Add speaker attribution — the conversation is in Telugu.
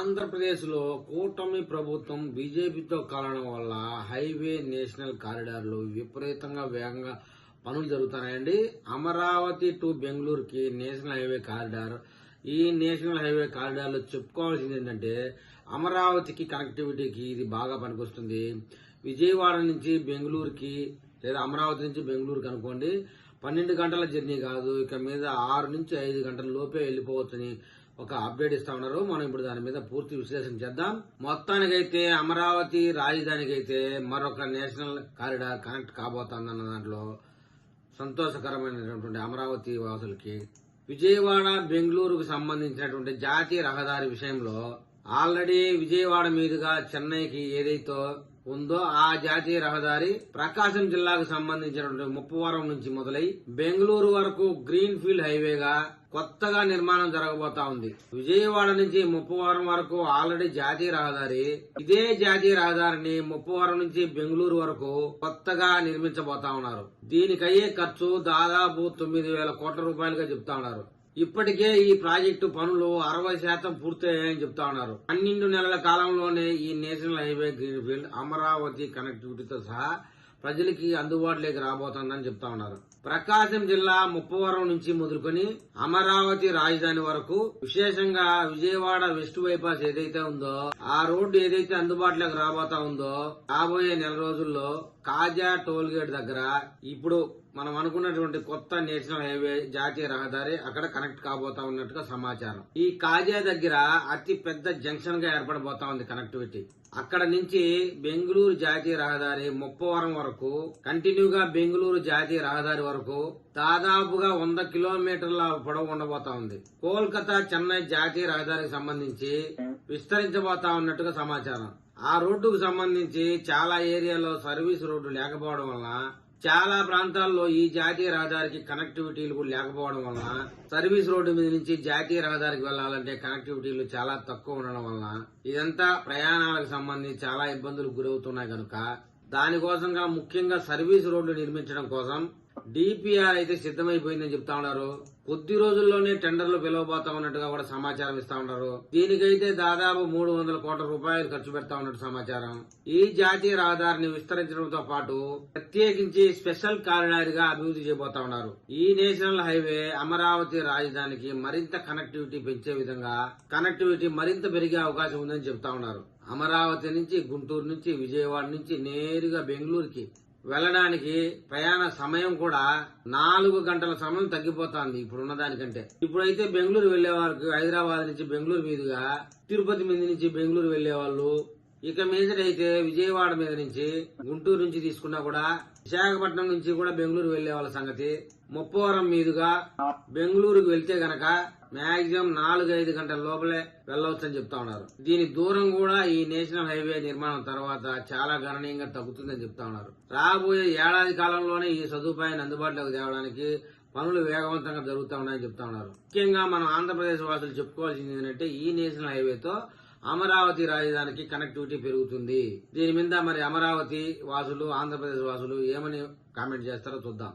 Speaker 1: ఆంధ్రప్రదేశ్లో కూటమి ప్రభుత్వం బీజేపీతో కాలడం వల్ల హైవే నేషనల్ కారిడార్లు విపరీతంగా వేగంగా పనులు జరుగుతున్నాయండి. అమరావతి టు బెంగళూరుకి నేషనల్ హైవే కారిడార్. ఈ నేషనల్ హైవే కారిడార్లో చెప్పుకోవాల్సింది ఏంటంటే అమరావతికి కనెక్టివిటీకి ఇది బాగా పనికొస్తుంది. విజయవాడ నుంచి బెంగళూరుకి లేదా అమరావతి నుంచి బెంగళూరుకి అనుకోండి పన్నెండు గంటల జర్నీ కాదు ఇక మీద ఆరు నుంచి ఐదు గంటల లోపే వెళ్ళిపోవచ్చని ఒక అప్డేట్ ఇస్తా ఉన్నారు. మనం ఇప్పుడు దాని మీద పూర్తి విశ్లేషణ చేద్దాం. మొత్తానికైతే అమరావతి రాజధానికైతే మరొక నేషనల్ కారిడార్ కనెక్ట్ కాబోతోందన్న దాంట్లో సంతోషకరమైనటువంటి అమరావతి వాసులకి విజయవాడ బెంగళూరుకు సంబంధించినటువంటి జాతీయ రహదారి విషయంలో ఆల్రెడీ విజయవాడ మీదుగా చెన్నైకి ఏదైతే ఉందో ఆ జాతీయ రహదారి ప్రకాశం జిల్లాకు సంబంధించినటువంటి ముప్పవరం నుంచి మొదలై బెంగళూరు వరకు గ్రీన్ ఫీల్డ్ హైవేగా కొత్తగా నిర్మాణం జరగబోతా ఉంది. విజయవాడ నుంచి ముప్పవరం వరకు ఆల్రెడీ జాతీయ రహదారి ఇదే జాతీయ రహదారిని ముప్పవరం నుంచి బెంగళూరు వరకు కొత్తగా నిర్మించబోతా ఉన్నారు. దీనికయ్యే ఖర్చు దాదాపు తొమ్మిది వేల కోట్ల రూపాయలుగా చెప్తా ఉన్నారు. ఇప్పటికే ఈ ప్రాజెక్టు పనులు అరవై శాతం పూర్తయ్యాయని చెప్తా ఉన్నారు. పన్నెండు నెలల కాలంలోనే ఈ నేషనల్ హైవే గ్రీన్ఫీల్డ్ అమరావతి కనెక్టివిటీతో సహా ప్రజలకి అందుబాటులోకి రాబోతోందని చెప్తా ఉన్నారు. ప్రకాశం జిల్లా ముప్పవరం నుంచి మొదలుకొని అమరావతి రాజధాని వరకు విశేషంగా విజయవాడ వెస్ట్ బైపాస్ ఏదైతే ఉందో ఆ రోడ్డు ఏదైతే అందుబాటులోకి రాబోతా ఉందో రాబోయే నెల రోజుల్లో కాజా టోల్ గేట్ దగ్గర ఇప్పుడు మనం అనుకున్నటువంటి కొత్త నేషనల్ హైవే జాతీయ రహదారి అక్కడ కనెక్ట్ కాబోతా ఉన్నట్టుగా సమాచారం. ఈ కాజా దగ్గర అతి పెద్ద జంక్షన్గా ఏర్పడబోతా ఉంది కనెక్టివిటీ. అక్కడ నుంచి బెంగళూరు జాతీయ రహదారి ముప్పవరం వరకు కంటిన్యూగా బెంగళూరు జాతీయ రహదారి వరకు దాదాపుగా వంద కిలోమీటర్ల పొడవు ఉండబోతా ఉంది. కోల్కతా చెన్నై జాతీయ రహదారికి సంబంధించి విస్తరించబోతా ఉన్నట్టుగా సమాచారం. ఆ రోడ్డుకు సంబంధించి చాలా ఏరియాలో సర్వీస్ రోడ్డు లేకపోవడం వలన చాలా ప్రాంతాల్లో ఈ జాతీయ రహదారికి కనెక్టివిటీలు కూడా లేకపోవడం వలన సర్వీస్ రోడ్డు మీద నుంచి జాతీయ రహదారికి వెళ్ళాలంటే కనెక్టివిటీలు చాలా తక్కువ ఉండడం వలన ఇదంతా ప్రయాణాలకు సంబంధించి చాలా ఇబ్బందులు గురవుతున్నాయి కనుక దానికోసంగా ముఖ్యంగా సర్వీస్ రోడ్లు నిర్మించడం కోసం డిపిఆర్ అయితే సిద్ధమైపోయిందని చెప్తా ఉన్నారు. కొద్ది రోజుల్లోనే టెండర్లు పిలవబోతా ఉన్నట్టుగా కూడా సమాచారం ఇస్తా ఉన్నారు. దీనికైతే దాదాపు మూడు వందల కోట్ల రూపాయలు ఖర్చు పెడతా ఉన్నట్టు సమాచారం. ఈ జాతీయ రహదారిని విస్తరించడంతో పాటు ప్రత్యేకించి స్పెషల్ కారిడార్గా అభివృద్ధి చేయబోతా ఉన్నారు. ఈ నేషనల్ హైవే అమరావతి రాజధానికి మరింత కనెక్టివిటీ పెంచే విధంగా కనెక్టివిటీ మరింత పెరిగే అవకాశం ఉందని చెప్తా ఉన్నారు. అమరావతి నుంచి గుంటూరు నుంచి విజయవాడ నుంచి నేరుగా బెంగళూరుకి వెళ్ళడానికి ప్రయాణ సమయం కూడా నాలుగు గంటల సమయం తగ్గిపోతుంది ఇప్పుడున్న దానికంటే ఇప్పుడైతే బెంగళూరు వెళ్ళే వారికి హైదరాబాద్ నుంచి బెంగళూరు మీదుగా తిరుపతి మీద నుంచి బెంగళూరు వెళ్ళే వాళ్ళు ఇక మీదటైతే విజయవాడ మీద నుంచి గుంటూరు నుంచి తీసుకున్నా కూడా విశాఖపట్నం నుంచి కూడా బెంగళూరు వెళ్ళే వాళ్ళ సంగతి. ముప్పవరం మీదుగా బెంగళూరుకు వెళ్తే గనక మాక్సిమం నాలుగు ఐదు గంటల లోపలే వెళ్ళవచ్చని చెప్తా ఉన్నారు. దీని దూరం కూడా ఈ నేషనల్ హైవే నిర్మాణం తర్వాత చాలా గణనీయంగా తగ్గుతుందని చెప్తా ఉన్నారు. రాబోయే ఏడాది కాలంలోనే ఈ సదుపాయాన్ని అందుబాటులోకి తేవడానికి పనులు వేగవంతంగా జరుగుతూ ఉన్నాయని చెప్తా ఉన్నారు. ముఖ్యంగా మనం ఆంధ్రప్రదేశ్ వాసులు చెప్పుకోవాల్సింది ఏంటంటే ఈ నేషనల్ హైవేతో అమరావతి రాజధానికి కనెక్టివిటీ పెరుగుతుంది. దీని మీద మరి అమరావతి వాసులు ఆంధ్రప్రదేశ్ వాసులు ఏమని కామెంట్ చేస్తారో చూద్దాం.